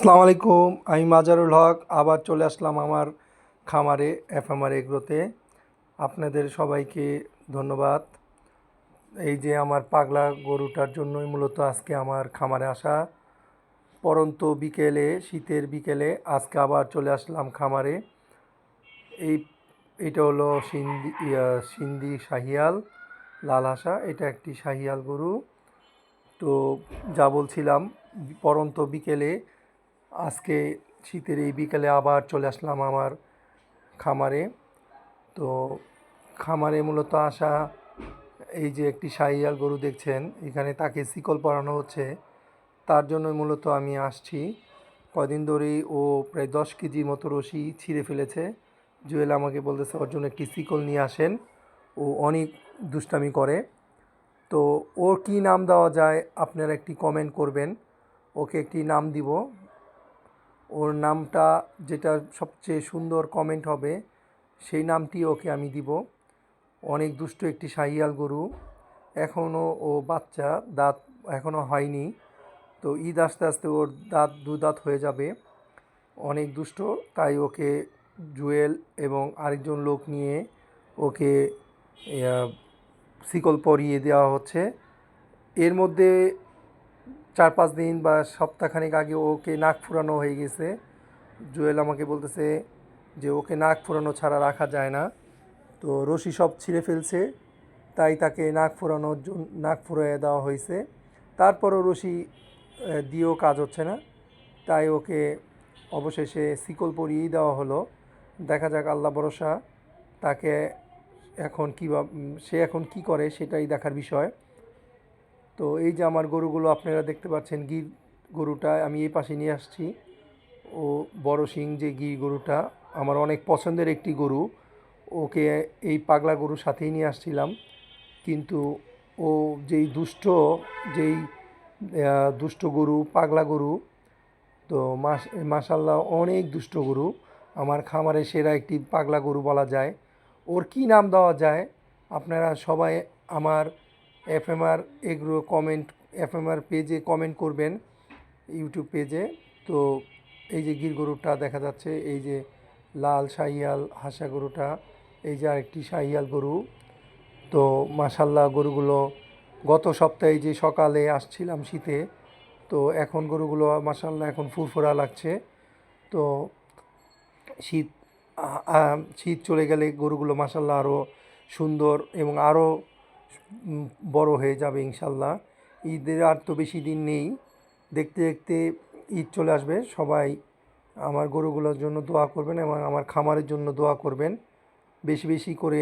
আসসালামু আলাইকুম আমি মাজারুল হক আবার চলে আসলাম আমার খামারে এফএমআর এগ্রোতে। আপনাদের সবাইকে ধন্যবাদ। এই যে আমার পাগলা গরুটার জন্যই মূলত আজকে আমার খামারে আসা। পরন্ত বিকেলে শীতের বিকেলে আজকে আবার চলে আসলাম খামারে। এই এটা হলো সিন্ধি ইয়া, সিন্ধি শাহিয়াল লাল হাসা এটা একটি শাহিয়াল গরু। তো যা বলছিলাম পরন্ত বিকেলে আজকে শীতের এই বিকালে আবার চলে আসলাম আমার খামারে। তো খামারে মূলত আসা এই যে একটি শাহিয়াল গরু দেখছেন, এখানে তাকে শিকল পরানো হচ্ছে। তার জন্য মূলত আমি আসছি। কদিন ধরেই ও প্রায় দশ কেজি মতো রশি ছিঁড়ে ফেলেছে। জুয়েল আমাকে বলতেছে, ওর জন্য একটি শিকল নিয়ে আসেন। ও অনেক দুষ্টামি করে। তো ওর কী নাম দেওয়া যায় আপনারা একটি কমেন্ট করবেন। ওকে একটি নাম দিব। ওর নামটা যেটা সবচেয়ে সুন্দর কমেন্ট হবে, সেই নামটি ওকে আমি দিব। অনেক দুষ্ট একটি শাহিয়াল গরু এখনও ও বাচ্চা, দাঁত এখনও হয়নি। তো ঈদ আস্তে আস্তে ওর দাঁত দু দাঁত হয়ে যাবে। অনেক দুষ্ট, তাই ওকে জুয়েল এবং আরেকজন লোক নিয়ে ওকে শিকল পরিয়ে দেওয়া হচ্ছে। এর মধ্যে চার পাঁচ দিন বা সপ্তাহখানেক আগে ওকে নাক ফুরানো হয়ে গেছে। জুয়েল আমাকে বলতেছে যে ওকে নাক ফুরানো ছাড়া রাখা যায় না। তো রশি সব ছিঁড়ে ফেলছে, তাই তাকে নাক ফুরানোর জন্য, নাক ফুরিয়ে দেওয়া হয়েছে। তারপরও রশি দিয়েও কাজ হচ্ছে না। তাই ওকে অবশেষে শিকল পরিয়েই দেওয়া হলো। দেখা যাক, আল্লাহ ভরসা, তাকে এখন কী সে এখন কি করে সেটাই দেখার বিষয়। তো এই যে আমার গরুগুলো আপনারা দেখতে পাচ্ছেন গির গরুটা, আমি এই পাশে নিয়ে আসছি। ও বড় সিং যে গির গরুটা, আমার অনেক পছন্দের একটি গরু। ওকে এই পাগলা গরুর সাথেই নিয়ে আসছিলাম। কিন্তু ও যেই দুষ্ট যেই দুষ্ট গরু, পাগলা গরু, তো মাস অনেক দুষ্ট গরু। আমার খামারে সেরা একটি পাগলা গরু বলা যায়। ওর কি নাম দেওয়া যায়? আপনারা সবাই আমার এফএমআর এগুলো কমেন্ট এফএমআর পেজে কমেন্ট করবেন ইউটিউব পেজে তো এই যে গির গরুটা দেখা যাচ্ছে, এই যে লাল শাহিয়াল হাসা গরুটা, এই যে আরেকটি শাহিয়াল গরু। তো মাসাল্লাহ গরুগুলো গত সপ্তাহে যে সকালে আসছিলাম শীতে, তো এখন গরুগুলো মাসাল্লাহ এখন ফুরফুরা লাগছে। তো শীত শীত চলে গেলে গরুগুলো মাসাল্লাহ আরও সুন্দর এবং আরও বড় হয়ে যাবে ইনশাল্লাহ। ঈদের আর তো বেশি দিন নেই। দেখতে দেখতে ঈদ চলে আসবে। সবাই আমার গরুগুলোর জন্য দোয়া করবেন এবং আমার খামারের জন্য দোয়া করবেন। বেশি বেশি করে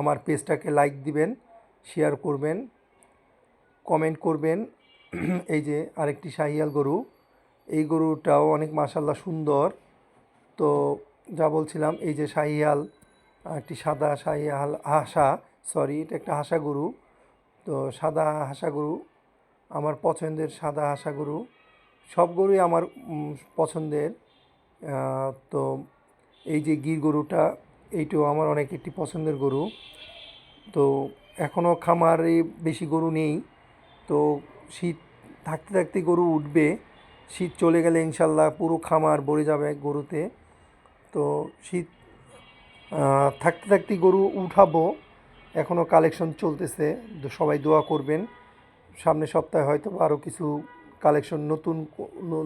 আমার পেজটাকে লাইক দিবেন শেয়ার করবেন কমেন্ট করবেন। এই যে আরেকটি শাহিয়াল গরু। এই গরুটাও অনেক মাসাল্লাহ সুন্দর। তো যা বলছিলাম, এই যে শাহিয়াল একটি সাদা শাহিয়াল হাসা সরি, এটা একটা হাসা গরু। তো সাদা হাসা গরু, আমার পছন্দের সাদা হাসা গরু। সব গরুই আমার পছন্দের। তো এই যে গির গরুটা, এইটাও আমার অনেক একটি পছন্দের গরু। তো এখনও খামারে বেশি গরু নেই। তো শীত, থাকতে থাকতে গরু উঠবে। শীত চলে গেলে ইনশাল্লাহ পুরো খামার ভরে যাবে গরুতে। তো শীত থাকতে থাকতে গরু উঠাবো। এখনও কালেকশন চলতেছে সবাই দোয়া করবেন। সামনের সপ্তাহে হয়তো আরও কিছু কালেকশন, নতুন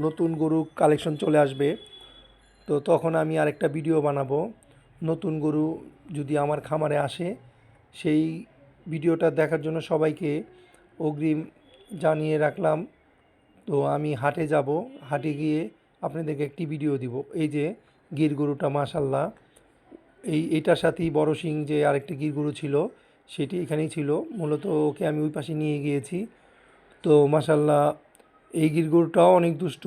নতুন গরু কালেকশন চলে আসবে। তো তখন আমি আরেকটা ভিডিও বানাবো। নতুন গরু যদি আমার খামারে আসে, সেই ভিডিওটা দেখার জন্য সবাইকে অগ্রিম জানিয়ে রাখলাম। তো আমি হাটে যাব, হাটে গিয়ে আপনাদেরকে একটি ভিডিও দিব। এই যে গির গরুটা মাশাল্লাহ এই, এটার সাথেই বড় সিং যে আরেকটি গির গরু ছিল সেটি এখানেই ছিল। মূলত ওকে আমি ওই পাশে নিয়ে গিয়েছি। তো মাশাল্লাহ এই গির গরুটাও অনেক দুষ্ট।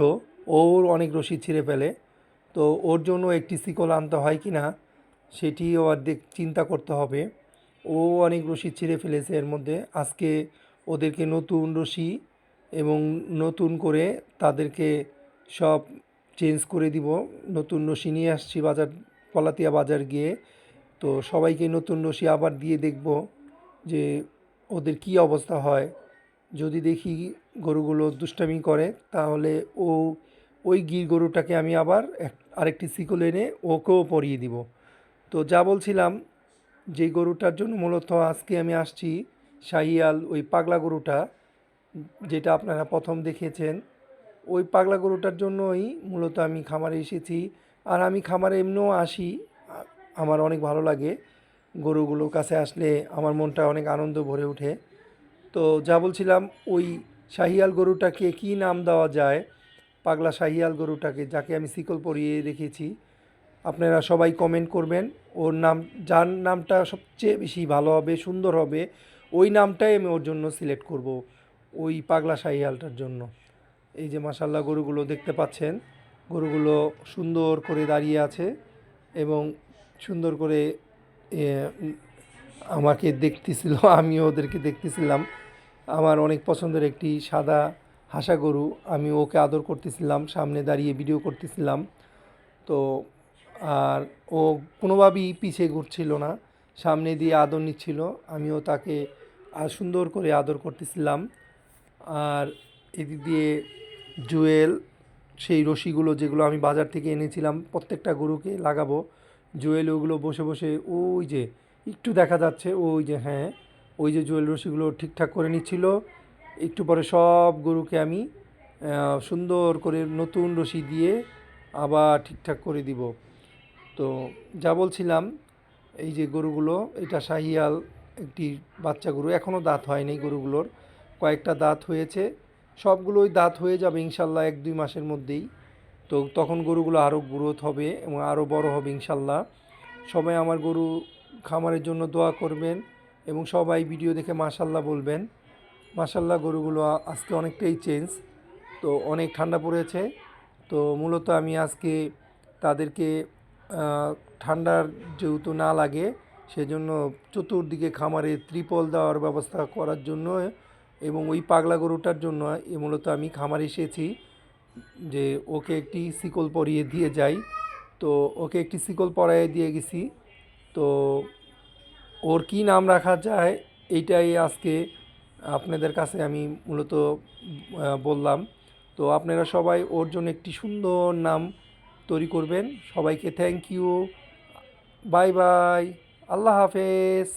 ওর অনেক রশি ছিঁড়ে ফেলে। তো ওর জন্য একটি শিকল আনতে হয় কি না, সেটিও আর দেখ চিন্তা করতে হবে। ও অনেক রশি ছিঁড়ে ফেলেছে এর মধ্যে। আজকে ওদেরকে নতুন রশি এবং নতুন করে তাদেরকে সব চেঞ্জ করে দিব। নতুন রশি নিয়ে আসছি বাজার, পলাতিয়া বাজার গিয়ে। তো সবাইকে নতুন রশি আবার দিয়ে দেখব যে ওদের কি অবস্থা হয়। যদি দেখি গরুগুলো দুষ্টামি করে, তাহলে ও ওই গির গরুটাকে আমি আবার আরেকটি শিকল এনে ওকেও পরিয়ে দিব। তো যা বলছিলাম, যে গরুটার জন্য মূলত আজকে আমি আসছি শাহিয়াল, ওই পাগলা গরুটা, যেটা আপনারা প্রথম দেখেছেন। ওই পাগলা গরুটার জন্যই মূলত আমি খামারে এসেছি। আর আমি খামারে এমনিও আসি আমার অনেক ভালো লাগে। গরুগুলোর কাছে আসলে আমার মনটা অনেক আনন্দ ভরে ওঠে। তো যা বলছিলাম, ওই শাহিয়াল গরুটাকে কি নাম দেওয়া যায়? পাগলা শাহিয়াল গরুটাকে, যাকে আমি শিকল পরিয়ে রেখেছি। আপনারা সবাই কমেন্ট করবেন। ওর নাম, যার নামটা সবচেয়ে বেশি ভালো হবে, সুন্দর হবে, ওই নামটাই আমি ওর জন্য সিলেক্ট করব, ওই পাগলা শাহিয়ালটার জন্য। এই যে মাসাল্লাহ গরুগুলো দেখতে পাচ্ছেন, গরুগুলো সুন্দর করে দাঁড়িয়ে আছে এবং সুন্দর করে আমাকে দেখতেছিল, আমিও ওদেরকে দেখতেছিলাম। আমার অনেক পছন্দের একটি সাদা হাসা গরু, আমি ওকে আদর করতেছিলাম, সামনে দাঁড়িয়ে ভিডিও করতেছিলাম। তো, আর ও কোনোভাবেই পিছিয়ে ঘুরছিল না, সামনে দিয়ে আদর নিচ্ছিল, আমিও তাকে আর সুন্দর করে আদর করতেছিলাম। আর এদিক দিয়ে জুয়েল, সেই রশিগুলো যেগুলো আমি বাজার থেকে এনেছিলাম, প্রত্যেকটা গরুকে লাগাবো জুয়েল ওগুলো বসে বসে ওই যে একটু দেখা যাচ্ছে, ওই যে হ্যাঁ ওই যে জুয়েল রশিগুলো ঠিকঠাক করে নিচ্ছিল। একটু পরে সব গরুকে আমি সুন্দর করে নতুন রশি দিয়ে আবার ঠিকঠাক করে দিব। তো যা বলছিলাম, এই যে গরুগুলো, এটা শাহিয়াল একটি বাচ্চা গরু, এখনও দাঁত হয়নি গরুগুলোর। কয়েকটা দাঁত হয়েছে, সবগুলোই দাঁত হয়ে যাবে ইনশাল্লাহ এক দুই মাসের মধ্যেই। তো তখন গরুগুলো আরও গ্রোথ হবে এবং আরও বড় হবে ইনশাল্লাহ। সবাই আমার গরু খামারের জন্য দোয়া করবেন এবং সবাই ভিডিও দেখে মাশাল্লাহ বলবেন। মাশাল্লাহ গরুগুলো আজকে অনেকটাই চেঞ্জ তো অনেক ঠান্ডা পড়েছে। তো মূলত আমি আজকে তাদেরকে ঠান্ডার যেহেতু না লাগে, সেজন্য চতুর্দিকে খামারে ত্রিপল দেওয়ার ব্যবস্থা করার জন্য এবং ওই পাগলা গরুটার জন্য মূলত আমি খামারে এসেছি। যে ওকে একটি শিকল পরিয়ে দিয়ে যাই। তো ওকে একটি শিকল পরাইয়ে দিয়ে গেছি। তো ওর কি নাম রাখা যায়, এইটাই আজকে আপনাদের কাছে আমি মূলত বললাম। তো আপনারা সবাই ওর জন্য একটি সুন্দর নাম তৈরি করবেন। সবাইকে থ্যাংক ইউ বাই বাই আল্লাহ হাফেজ।